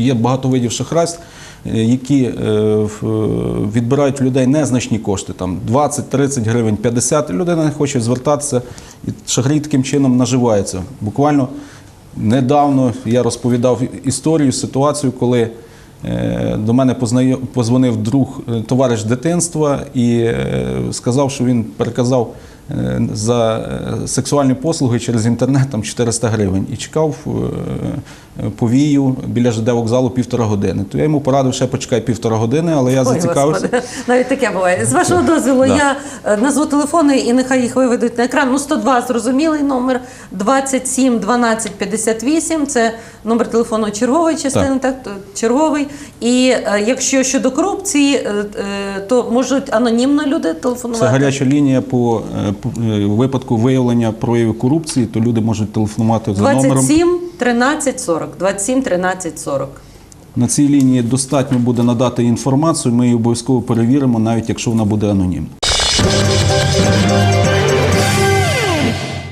Є багато видів шахрайств, е, які е, е, відбирають в людей незначні кошти, там 20, 30 гривень, 50. Людина не хоче звертатися, і шахраї таким чином наживаються. Буквально недавно я розповідав історію, ситуацію, коли до мене позвонив друг, товариш дитинства і сказав, що він переказав за е, сексуальні послуги через інтернет там 400 гривень і чекав е, е, повію біля ЖД вокзалу півтора години. То я йому порадив, ще почекай півтора години, але я Ой, зацікавився. Господи, навіть таке буває. З вашого дозволу, Да. я е, назву телефони і нехай їх виведуть на екран. Ну, 102 зрозумілий номер, 27 12 58 – це номер телефону чергової частини, так, то черговий. І е, якщо щодо корупції, е, е, то можуть анонімно люди телефонувати. Це гаряча лінія по, по е, випадку виявлення проявів корупції, то люди можуть телефонувати за номером. 27 13 40. 27 13 40. На цій лінії достатньо буде надати інформацію. Ми її обов'язково перевіримо, навіть якщо вона буде анонімна.